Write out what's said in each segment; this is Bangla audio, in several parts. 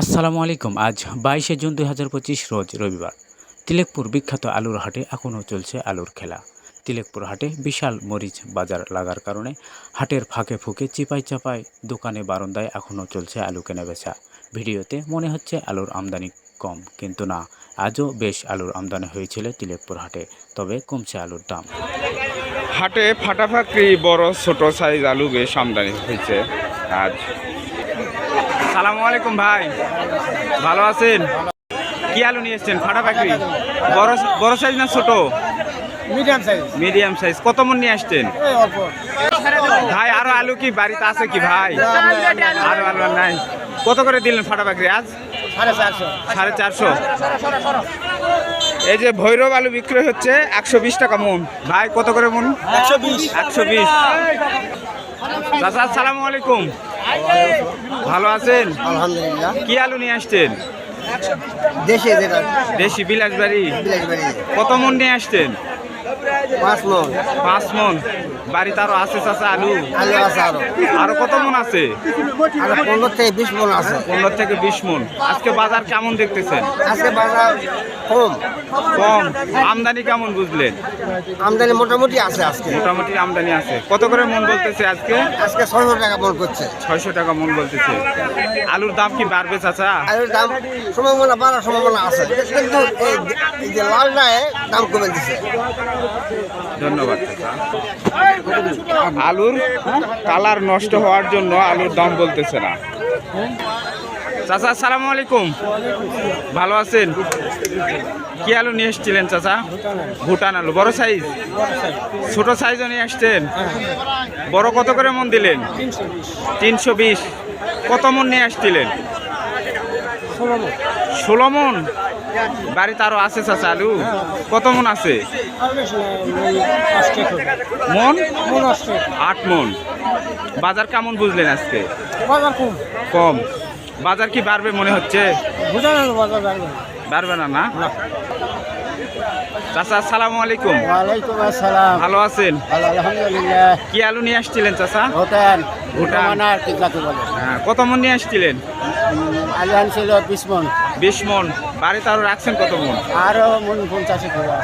আসসালামু আলাইকুম। আজ বাইশে জুন দুই হাজার পঁচিশ রোজ রবিবার। তিলেকপুর বিখ্যাত আলুর হাটে এখনও চলছে আলুর খেলা। তিলেকপুর হাটে বিশাল মরিচ বাজার লাগার কারণে হাটের ফাঁকে ফুঁকে চিপাই চাপাই দোকানে বারান্দায় এখনও চলছে আলু কেনা বেচা ভিডিওতে মনে হচ্ছে আলুর আমদানি কম, কিন্তু না, আজও বেশ আলুর আমদানি হয়েছিল তিলেকপুর হাটে, তবে কমছে আলুর দাম। হাটে ফাটাফাকরি বড় ছোট সাইজ আলু বেশ আমদানি হয়েছে। আজ। সালামু আলাইকুম ভাই। ভালো আছেন? কি আলু নিয়ে এসছেন? ফাটাফাকরি বড় বড় সাইজ না ছোট? Medium size. Medium size. কত মন নিয়ে আসছেন? ভাই আরও আলু কি বাড়িতে আছে কি ভাই? আরও আলু নাই। কত করে দিলেন ফাটাফাকরি আজ? সাড়ে চারশো। সাড়ে চারশো। এই যে ভৈরব আলু বিক্রয় হচ্ছে একশো বিশ টাকা মন। ভাই কত করে মন? একশো বিশ। একশো বিশ। চাচা আসসালামু আলাইকুম। ভালো আছেন? আলহামদুলিল্লাহ। কি আলু নিয়ে আসতেন দেশে দেশি বিলাসবাড়ি। বিলাসবাড়ি। কত মন নিয়ে আসছেন? পাঁচ মন। পাঁচ মন। বাড়িতে আরও আছে চাচা আলু? আলু আছে আরও। আরও কত মন আছে? আর পনেরো থেকে বিশ মন আছে। পনেরো থেকে বিশ মন। আজকে বাজার কেমন দেখতেছেন? আজকে বাজার কম। কম। আমদানি কেমন বুঝলেন? আমদানি মোটামুটি আছে আজকে। মোটামুটি আমদানি আছে। কত করে মন বলতেছে আজকে? আজকে ছয়শো টাকা মন করছে। ছয়শো টাকা মন বলতেছে। আলুর দাম কি বাড়বে চাচা? আলুর দাম সম্ভাবনা বাড়ার সম্ভাবনা আছে। কিন্তু এই এই যে লাল দাম কমে দিছে। ধন্যবাদ। আলুর কালার নষ্ট হওয়ার জন্য আলুর দাম বলতেছে না। চাচা, আসসালামু আলাইকুম। ভালো আছেন? কি আলু নিয়ে এসেছিলেন চাচা? ভুটান আলু। বড় সাইজ? ছোট সাইজও নিয়ে আসছেন? বড় কত করে মন দিলেন? তিনশো বিশ। কত মন নিয়ে আসছিলেন? ষোলো মন। বাড়িতে আরও আছে চাচা আলু? কত মন আছে? মন? আট মন। বাজার কেমন বুঝলেন আজকে? কম। বাজার কি বাড়বে মনে হচ্ছে? বাড়বে। না না? চাচা আসসালামু আলাইকুম। ওয়ালাইকুম আসসালাম। ভালো আছেন? আলহামদুলিল্লাহ। কি আলু নিয়ে আসছিলেন চাচা? ভুটান। হ্যাঁ, কত মন নিয়ে আসছিলেন? বিশ মন। বিশ মন। বাড়িতে আরও রাখছেন কত মন? আরও মন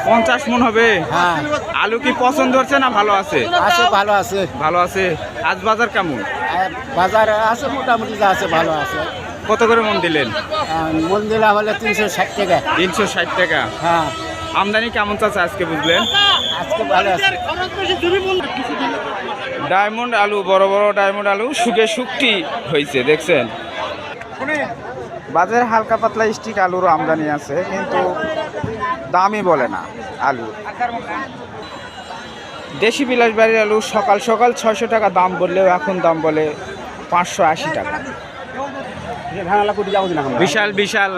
পঞ্চাশে মন হবে? হ্যাঁ। আলু কি পছন্দ হচ্ছে না ভালো আছে? আছে ভালো আছে। ভালো আছে। আজ বাজার কেমন? আর বাজার আছে মোটামুটি যা আছে ভালো আছে। কত করে মন দিলেন? মন দিলাম হলে তিনশো ষাট টাকা। তিনশো ষাট টাকা। হ্যাঁ। আমদানি কেমন চাচ্ছে আজকে বুঝলেন? আজকে ভালো আছে। ডায়মন্ড আলু বড় বড় ডায়মন্ড আলু শুকে শুকটি হয়েছে দেখছেন? বাজারে হালকা পাতলা স্টিক আলুর আমদানি আছে কিন্তু দামই বলে না আলু। দেশি বিলাসবাড়ির আলু সকাল সকাল ছয়শো টাকা দাম বললেও এখন দাম বলে পাঁচশো আশি টাকা। বিশাল বিশাল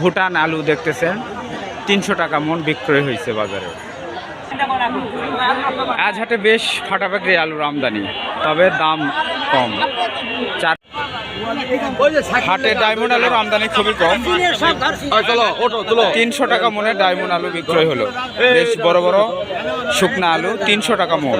ভুটান আলু দেখতেছেন। তিনশো টাকা মন বিক্রয় হয়েছে বাজারে। আজ হাটে বেশ ফাটাফাটি আলুর আমদানি তবে দাম কম। চার হাটে ডায়মন্ড আলুর আমদানি খুবই কম। তিনশো টাকা মনে ডায়মন্ড আলু বিক্রয় হলো। বেশ বড় বড় শুকনা আলু তিনশো টাকা মন